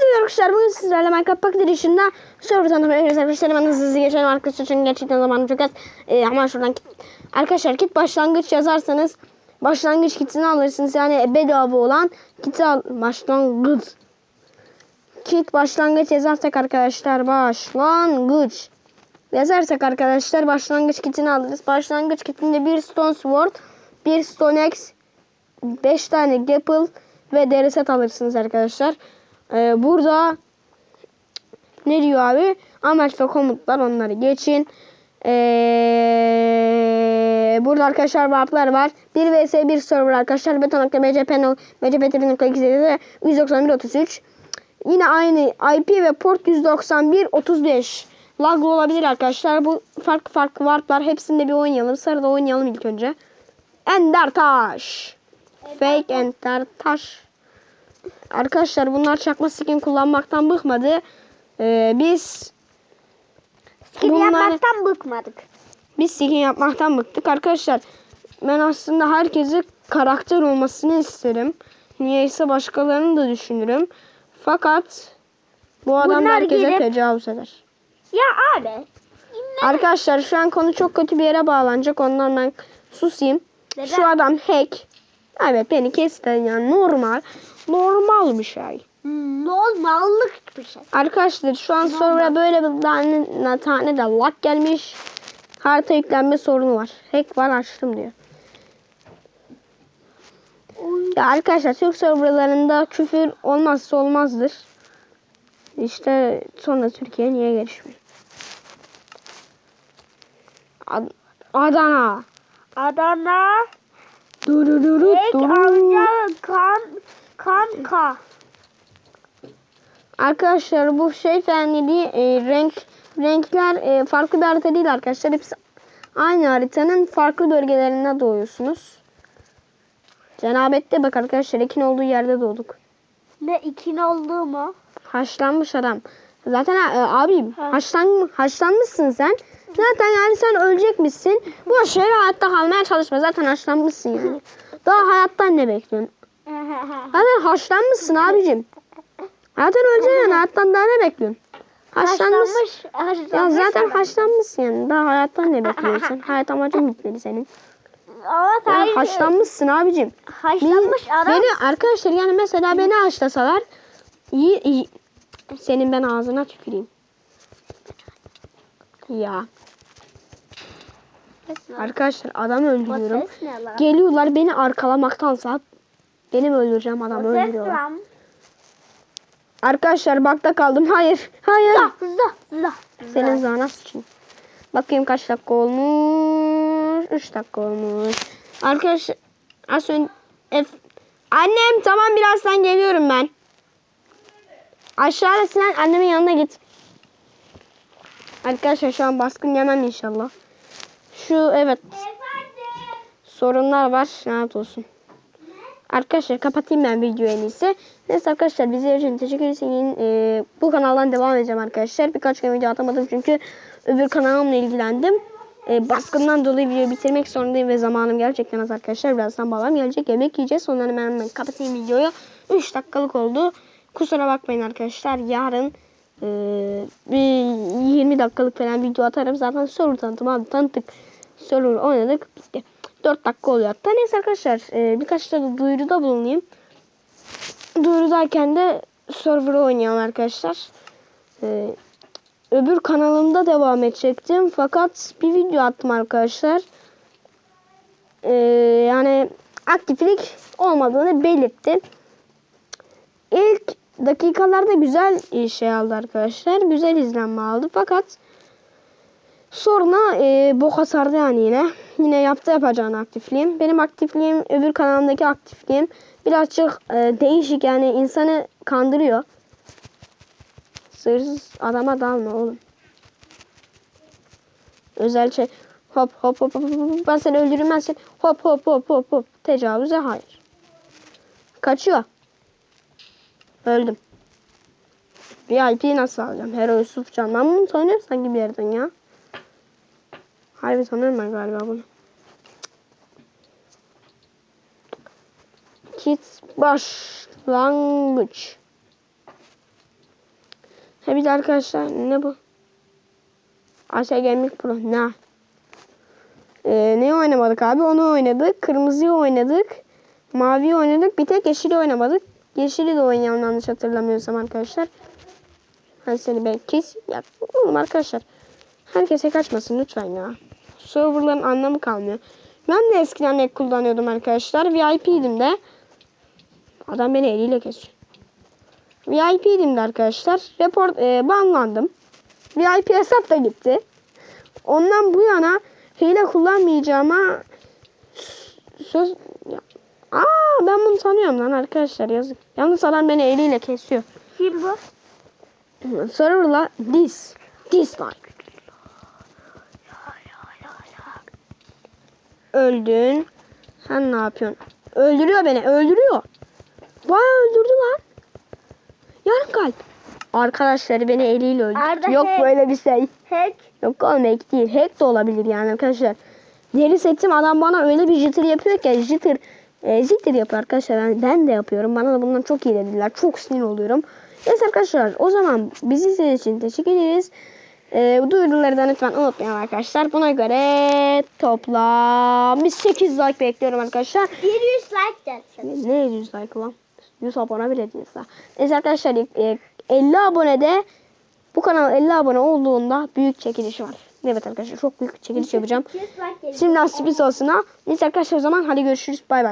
Evet arkadaşlar bugün sizlerle Minecraft Pocket Edition'da server tanıtımı yapıyoruz arkadaşlar. Hemen hızlı hızlı geçelim arkadaşlar çünkü gerçekten zamanım çok az. Ee, ama şuradan kit. Arkadaşlar kit başlangıç yazarsanız başlangıç kitini alırsınız. Yani bedava olan kiti al. Başlangıç. Kit başlangıç yazarsak arkadaşlar başlangıç. Yazarsak arkadaşlar başlangıç kitini alırız. Başlangıç kitinde bir stone sword, bir stone axe, 5 tane gapple ve deri set alırsınız arkadaşlar. Ee, burada ne diyor abi? Amaç ve komutlar onları geçin. Ee, burada arkadaşlar warplar var. 1 vs 1 server arkadaşlar. Beton.bcp bcp 191.33 Yine aynı IP ve port 191.35 Lag olabilir arkadaşlar. Bu farklı farklı warplar. Hepsinde bir oynayalım. Sarıda oynayalım ilk önce. Ender Taş. Fake Ender Taş. Arkadaşlar bunlar çakma skin kullanmaktan bıkmadı. Ee, biz Skin Bunlar- yapmaktan bıkmadık. biz skin yapmaktan bıktık. Arkadaşlar ben aslında herkese karakter olmasını isterim. Niyeyse başkalarını da düşünürüm. Fakat bu adam Bunlar herkese gelip- tecavüz eder. Ya abi. Arkadaşlar şu an konu çok kötü bir yere bağlanacak. Ondan ben susayım. Neden? Şu adam hack. Evet beni kesti yani normal. Normal bir şey. Normallık bir şey. Arkadaşlar şu an Normal. sonra böyle bir tane, tane de lag gelmiş. Harita yüklenme sorunu var. Hack var açtım diyor. Ya arkadaşlar Türk serverlarında küfür olmazsa olmazdır. İşte sonra Türkiye niye gelişmiyor? Ad- Adana. Adana. Durururu Ek amca kan kanka. Arkadaşlar bu şey fenli e, renk renkler e, farklı bir harita değil arkadaşlar. Hepsi aynı haritanın farklı bölgelerinde doğuyorsunuz. Cenabette bak arkadaşlar ekin olduğu yerde doğduk. Ne ikin oldu mu? Haşlanmış adam. Zaten e, abim Ha. haşlan, haşlanmışsın sen. Zaten yani sen ölecekmişsin. Bu şey hayatta kalmaya çalışma. Zaten haşlanmışsın yani. Daha hayattan ne bekliyorsun? Zaten haşlanmışsın abicim. Zaten öleceksin. Hayattan daha ne bekliyorsun? Haşlanmış. Haşlanmış. Haşlanmış. Ya zaten haşlanmışsın yani. Daha hayattan ne bekliyorsun? Hayat amacın bitmedi senin. Ama Yani haşlanmışsın abicim. haşlanmış adam. Beni arkadaşlar yani mesela beni haşlasalar iyi, iyi. Senin ben ağzına tüküreyim. Ya arkadaşlar adam öldürüyorum. Geliyorlar beni arkalamaktansa benim öldüreceğim adamı öldürüyorlar. Arkadaşlar bakta kaldım. Hayır. Hayır. Zah zah zah. Senin zana sıçın. Bakayım kaç dakika olmuş. 3 dakika olmuş. Arkadaşlar az önce Annem tamam birazdan geliyorum ben. Aşağıda sen annemin yanına git. Arkadaşlar şu an baskın yemem inşallah. Şu evet sorunlar var. Rahat olsun. Arkadaşlar kapatayım ben videoyu en iyisi. Neyse arkadaşlar bizi için teşekkür ederim. Ee, bu kanaldan devam edeceğim arkadaşlar. Birkaç gün video atamadım çünkü öbür kanalımla ilgilendim. Ee, baskından dolayı videoyu bitirmek zorundayım ve zamanım gerçekten az arkadaşlar. Birazdan babam gelecek yemek yiyeceğiz. Sonra hemen, hemen kapatayım videoyu. 3 dakikalık oldu. Kusura bakmayın arkadaşlar. Yarın ee, bir 20 dakikalık falan video atarım. Zaten server tanıtım abi tanıttık. Server oynadık. Bitti. 4 dakika oluyor hatta. Neyse arkadaşlar e, birkaç da duyuruda bulunayım. Duyurudayken de server'ı oynayalım arkadaşlar. E, öbür kanalımda devam edecektim. Fakat bir video attım arkadaşlar. E, yani aktiflik olmadığını belirtti. İlk dakikalarda güzel şey aldı arkadaşlar. Güzel izlenme aldı. Fakat Sonra e, bok sardı yani yine. Yine yaptı yapacağını aktifliğim. Benim aktifliğim öbür kanalımdaki aktifliğim birazcık e, değişik yani insanı kandırıyor. Sırsız adama dalma oğlum. Özel şey hop hop hop hop hop, ben seni öldürürüm seni hop hop hop hop hop tecavüze hayır. Kaçıyor. Öldüm. VIP'yi nasıl alacağım? Hero Yusuf Can. Ben bunu tanıyorum sanki bir yerden ya. Harbi tanıyorum ben galiba bunu. Kit başlangıç. Ha bir de arkadaşlar ne bu? Asya Gaming Pro ne? Ee, ne oynamadık abi? Onu oynadık. Kırmızıyı oynadık. Maviyi oynadık. Bir tek yeşili oynamadık. Yeşili de oynayalım yanlış hatırlamıyorsam arkadaşlar. Hadi seni ben kes. Ya oğlum arkadaşlar. Herkese kaçmasın lütfen ya. Serverların anlamı kalmıyor. Ben de eskiden ek kullanıyordum arkadaşlar. VIP'ydim de. Adam beni eliyle kesiyor. VIP'ydim de arkadaşlar. Report e, banlandım. VIP hesap da gitti. Ondan bu yana hile kullanmayacağıma söz ya. Aa ben bunu tanıyorum lan arkadaşlar yazık. Yalnız adam beni eliyle kesiyor. Kim bu? Server'la dis. Dislike. Öldün. Sen ne yapıyorsun? Öldürüyor beni. Öldürüyor. Vay öldürdü lan. Yarım kalp. Arkadaşları beni eliyle öldürdü. Arda Yok hack. böyle bir şey. Hack. Yok oğlum hack değil. Hack de olabilir yani arkadaşlar. Deri setim adam bana öyle bir jitter yapıyor ki jitter e, jitter yapıyor arkadaşlar. Ben, ben de yapıyorum. Bana da bundan çok iyi dediler. Çok sinir oluyorum. Neyse arkadaşlar o zaman bizi izlediğiniz için teşekkür ederiz. E, bu duyuruları da lütfen unutmayın arkadaşlar. Buna göre toplam bir 8 like bekliyorum arkadaşlar. 100 like gelsin. Ne 100 like lan? 100 abone bile değiliz daha. Neyse arkadaşlar e, 50 abonede bu kanal 50 abone olduğunda büyük çekiliş var. Evet arkadaşlar çok büyük çekiliş yapacağım. 100 like gelsin. Şimdiden sürpriz olsun ha. Neyse arkadaşlar o zaman hadi görüşürüz. Bay bay.